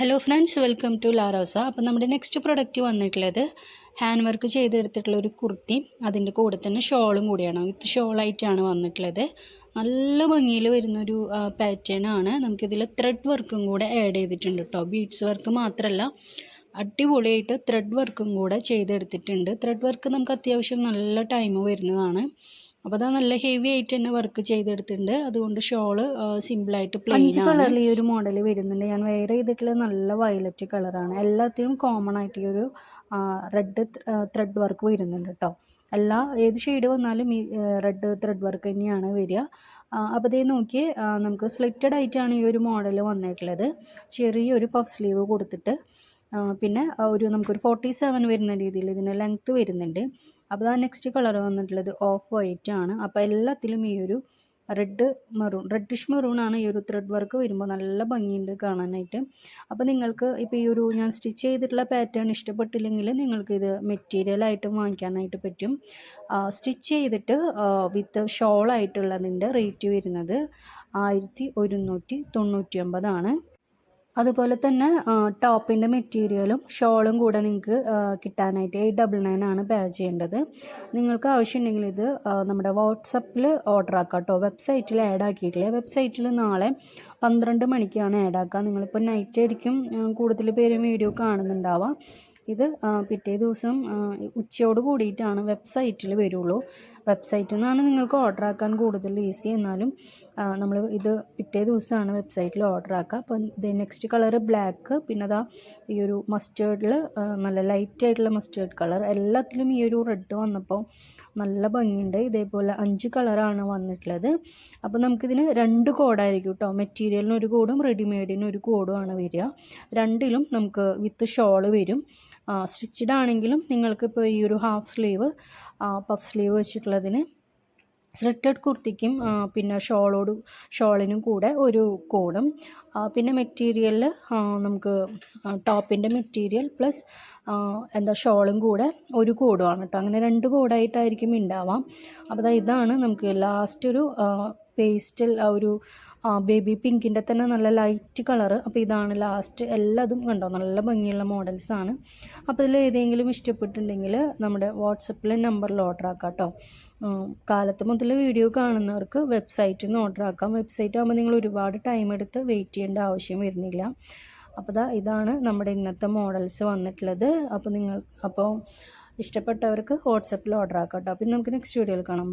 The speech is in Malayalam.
Hello friends welcome to Larosa അപ്പോൾ നമ്മുടെ നെക്സ്റ്റ് പ്രൊഡക്റ്റ് വന്നിട്ടുള്ളത് ഹാൻഡ് വർക്ക് ചെയ്തെടുത്തിട്ടുള്ള ഒരു കുർത്തി. അതിന്റെ കൂടെ തന്നെ ഷോളും കൂടിയാണ്. വിത്ത് ഷോളായിട്ടാണ് വന്നിട്ടുള്ളത്. നല്ല ഭംഗിയിൽ വരുന്നൊരു പാറ്റേൺ ആണ്. നമുക്കിതിൽ ത്രെഡ് വർക്കും കൂടെ ആഡ് ചെയ്തിട്ടുണ്ട് കേട്ടോ ബീഡ്സ് വർക്ക് മാത്രമല്ല അടിപൊളിയായിട്ട് ത്രെഡ് വർക്കും കൂടെ ചെയ്തെടുത്തിട്ടുണ്ട്. ത്രെഡ് വർക്ക് നമുക്ക് അത്യാവശ്യം നല്ല ടൈം വരുന്നതാണ്. അപ്പോൾ അത് നല്ല ഹെവി ആയിട്ട് തന്നെ വർക്ക് ചെയ്തെടുത്തിട്ടുണ്ട്. അതുകൊണ്ട് ഷോൾ സിമ്പിളായിട്ട് പ്ലെയിൻ കളറിൽ ഈ ഒരു മോഡൽ വരുന്നുണ്ട്. ഞാൻ വെയർ ചെയ്തിട്ടുള്ള നല്ല വയലറ്റ് കളറാണ് എല്ലാത്തിനും കോമൺ ആയിട്ട് ഈ ഒരു റെഡ് ത്രെഡ് വർക്ക് വരുന്നുണ്ട് കേട്ടോ എല്ലാ ഏത് ഷെയ്ഡ് വന്നാലും ഈ റെഡ് ത്രെഡ് വർക്ക് തന്നെയാണ് വരിക. അപ്പോൾ ഇതേ നോക്കി നമുക്ക് സ്ലിറ്റഡ് ആയിട്ടാണ് ഈ ഒരു മോഡൽ വന്നിട്ടുള്ളത്. ചെറിയൊരു പഫ് സ്ലീവ് കൊടുത്തിട്ട് പിന്നെ ഒരു നമുക്കൊരു ഫോർട്ടി സെവൻ വരുന്ന രീതിയിൽ ഇതിന് ലെങ്ത്ത് വരുന്നുണ്ട്. അപ്പോൾ ആ നെക്സ്റ്റ് കളർ വന്നിട്ടുള്ളത് ഓഫ് വൈറ്റ് ആണ്. അപ്പോൾ എല്ലാത്തിലും ഈ ഒരു റെഡ് മെറൂൺ റെഡിഷ് മെറൂൺ ആണ് ഈ ഒരു ത്രെഡ് വർക്ക് വരുമ്പോൾ നല്ല ഭംഗിയുണ്ട് കാണാനായിട്ട്. അപ്പോൾ നിങ്ങൾക്ക് ഇപ്പോൾ ഈ ഒരു ഞാൻ സ്റ്റിച്ച് ചെയ്തിട്ടുള്ള പാറ്റേൺ ഇഷ്ടപ്പെട്ടില്ലെങ്കിൽ നിങ്ങൾക്ക് ഇത് മെറ്റീരിയലായിട്ടും വാങ്ങിക്കാനായിട്ട് പറ്റും. സ്റ്റിച്ച് ചെയ്തിട്ട് വിത്ത് ഷോളായിട്ടുള്ളതിന്റെ റേറ്റ് വരുന്നത് ആയിരത്തി ഒരുന്നൂറ്റി തൊണ്ണൂറ്റി ഒമ്പതാണ് അതുപോലെ തന്നെ ടോപ്പിന്റെ മെറ്റീരിയലും ഷോളും കൂടെ നിങ്ങൾക്ക് കിട്ടാനായിട്ട് എയ്റ്റ് ഡബിൾ നയൻ ആണ് പേ ചെയ്യേണ്ടത്. നിങ്ങൾക്ക് ആവശ്യമുണ്ടെങ്കിൽ ഇത് നമ്മുടെ വാട്സപ്പിൽ ഓർഡർ ആക്കാം കേട്ടോ വെബ്സൈറ്റിൽ ആഡ് ആക്കിയിട്ടില്ല? വെബ്സൈറ്റിൽ നാളെ പന്ത്രണ്ട് മണിക്കാണ് ആഡ് ആക്കുക. നിങ്ങളിപ്പോൾ നൈറ്റ് ആയിരിക്കും കൂടുതൽ പേരും വീഡിയോ കാണുന്നുണ്ടാവാം. ഇത് പിറ്റേ ദിവസം ഉച്ചയോട് കൂടിയിട്ടാണ് വെബ്സൈറ്റിൽ വരുള്ളൂ. വെബ്സൈറ്റിൽ നിന്നാണ് നിങ്ങൾക്ക് ഓർഡർ ആക്കാൻ കൂടുതൽ ഈസി എന്നാലും നമ്മൾ ഇത് പിറ്റേ ദിവസമാണ് വെബ്സൈറ്റിൽ ഓർഡർ ആക്കുക. അപ്പം നെക്സ്റ്റ് കളർ ബ്ലാക്ക് പിന്നെ അതാ ഈ ഒരു മസ്റ്റേർഡിൽ നല്ല ലൈറ്റ് ആയിട്ടുള്ള മസ്റ്റേർഡ് കളർ എല്ലാത്തിലും ഈ ഒരു റെഡ് വന്നപ്പോൾ നല്ല ഭംഗിയുണ്ട്. ഇതേപോലെ അഞ്ച് കളറാണ് വന്നിട്ടുള്ളത്. അപ്പോൾ നമുക്കിതിന് രണ്ട് കോഡായിരിക്കും കേട്ടോ മെറ്റീരിയലിന് ഒരു കോഡും റെഡിമെയ്ഡിന് ഒരു കോഡുമാണ് വരിക. രണ്ടിലും നമുക്ക് വിത്ത് ഷോൾ വരും. സ്റ്റിച്ചഡ് ആണെങ്കിലും നിങ്ങൾക്ക് ഇപ്പോൾ ഈ ഒരു ഹാഫ് സ്ലീവ് പഫ് സ്ലീവ് വെച്ചിട്ടുള്ളതിന് സ്ലിറ്റഡ് കുർത്തിക്കും പിന്നെ ഷോളോട് ഷോളിനും കൂടെ ഒരു കോഡും പിന്നെ മെറ്റീരിയലിൽ നമുക്ക് ടോപ്പിന്റെ മെറ്റീരിയൽ പ്ലസ് എന്താ ഷോളും കൂടെ ഒരു കോഡുമാണ് കേട്ടോ അങ്ങനെ രണ്ട് കോഡായിട്ടായിരിക്കും ഉണ്ടാവാം അപ്പോൾ ഇതാണ് നമുക്ക് ലാസ്റ്റ് ഒരു പേസ്റ്റൽ ആ ഒരു ബേബി പിങ്കിന്റെ തന്നെ നല്ല ലൈറ്റ് കളർ അപ്പോൾ ഇതാണ് ലാസ്റ്റ് എല്ലാതും കണ്ടോ? നല്ല ഭംഗിയുള്ള മോഡൽസാണ് അപ്പോൾ ഇതിൽ ഏതെങ്കിലും ഇഷ്ടപ്പെട്ടിട്ടുണ്ടെങ്കിൽ നമ്മുടെ വാട്സപ്പിലെ നമ്പറിൽ ഓർഡർ ആക്കാം കേട്ടോ കാലത്ത് മുതൽ വീഡിയോ കാണുന്നവർക്ക് വെബ്സൈറ്റിൽ നിന്ന് ഓർഡർ ആക്കാം. വെബ്സൈറ്റ് ആകുമ്പോൾ നിങ്ങൾ ഒരുപാട് ടൈം എടുത്ത് വെയിറ്റ് ചെയ്യേണ്ട ആവശ്യം വരുന്നില്ല. അപ്പോൾ ദാ ഇതാണ് നമ്മുടെ ഇന്നത്തെ മോഡൽസ് വന്നിട്ടുള്ളത്. അപ്പോൾ നിങ്ങൾ അപ്പോൾ ഇഷ്ടപ്പെട്ടവർക്ക് വാട്സപ്പിൽ ഓർഡർ ആക്കാം കേട്ടോ അപ്പോൾ നമുക്ക് നെക്സ്റ്റ് വീഡിയോയിൽ കാണാം.